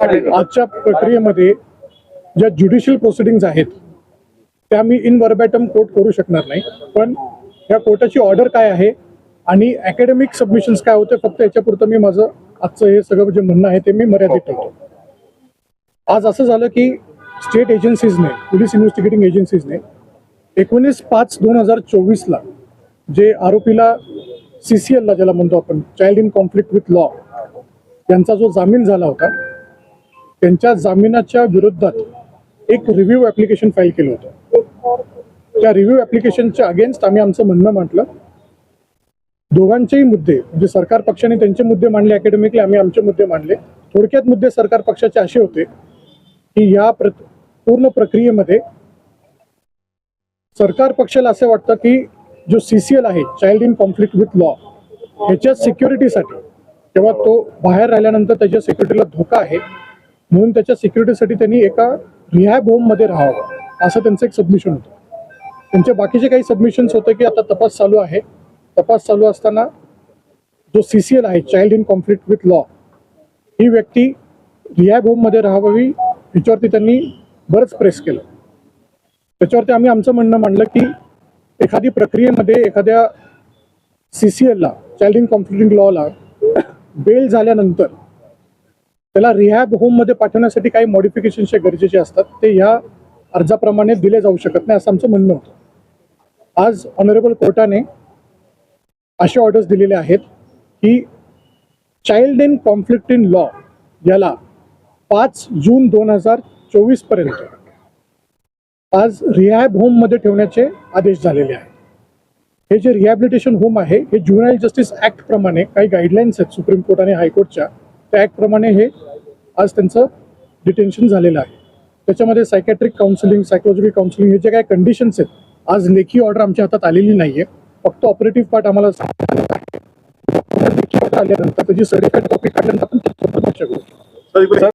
आजच्या प्रक्रियेमध्ये ज्या ज्युडिशियल प्रोसिडिंग्ज आहेत त्या मी इन वर्बॅटम कोर्ट करू शकणार नाही. पण या कोर्टाची ऑर्डर काय आहे आणि अकॅडमिक सबमिशन्स काय होते फक्त याच्यापुरतं मी माझं आजचं हे सगळं जे म्हणणं आहे ते मी मर्यादित ठेवतो. आज असं झालं की स्टेट एजन्सीजने पोलीस इन्व्हेस्टिगेटिंग एजन्सीजने एकोणीस पाच दोन हजार चोवीसला जे आरोपीला सी सी एलला ज्याला म्हणतो आपण child in conflict with law त्यांचा जो जामीन झाला होता त्यांच्या जामिनाच्या विरोधात एक रिव्ह्यू ॲप्लिकेशन फाईल केलं होतं. त्या रिव्ह्यू ॲप्लिकेशनच्या अगेन्स्ट आम्ही आमचं म्हणणं म्हटलं. दोघांचेही मुद्दे म्हणजे सरकार पक्षाने त्यांचे मुद्दे मांडले अकॅडमिकली आम्ही आमचे मुद्दे मांडले. थोडक्यात मुद्दे सरकार पक्षाचे असे होते की या प्र पूर्ण प्रक्रियेमध्ये सरकार पक्षाला असं वाटतं की जो सी सी एल आहे child in conflict with law ह्याच्या सिक्युरिटीसाठी तेव्हा तो बाहेर राहिल्यानंतर त्याच्या सिक्युरिटीला धोका आहे. म्हणून त्याच्या सिक्युरिटीसाठी त्यांनी एका रिहॅब होममध्ये राहावं असं त्यांचं एक सबमिशन होतं. त्यांचे बाकीचे काही सबमिशन्स होते की आता तपास चालू आहे. तपास चालू असताना जो सी सी एल आहे child in conflict with law ही व्यक्ती रिहॅब होममध्ये राहावी ह्याच्यावरती त्यांनी बरंच प्रेस केलं. त्याच्यावरती आम्ही आमचं म्हणणं मांडलं की एखादी प्रक्रियेमध्ये एखाद्या सी सी एलला चाइल्ड इन कॉन्फ्लिक्ट लॉला बेल झाल्यानंतर त्याला रिहॅब होममध्ये पाठवण्यासाठी काही मॉडिफिकेशन्स गरजेचे असतात ते ह्या अर्जाप्रमाणे दिले जाऊ शकत नाही असं आमचं म्हणणं होतं. आज ऑनरेबल कोर्टाने असे ऑर्डर्स दिलेले आहेत की child in conflict in law याला पाच जून दोन हजार चोवीसपर्यंत आज रिहॅब होममध्ये ठेवण्याचे आदेश झालेले आहेत. हे जे रिहॅबिलिटेशन होम आहे हे ज्युनाईल जस्टिस ऍक्ट प्रमाणे काही गाईडलाईन्स आहेत सुप्रीम कोर्ट आणि हायकोर्टच्या. त्या प्रमाणे हे आज त्यांचं डिटेन्शन झालेलं आहे त्याच्यामध्ये सायकॅट्रिक काउन्सिलिंग सायकोलॉजिकल काउन्सिलिंग हे जे काही कंडिशन्स आहेत आज लेखी ऑर्डर आमच्या हातात आलेली नाहीये फक्त ऑपरेटिव्ह पार्ट आम्हाला लेखी ऑर्डर आल्यानंतर त्याची सर्टिफिकेट कॉपी काढल्यानंतर आपण चर्चा करू.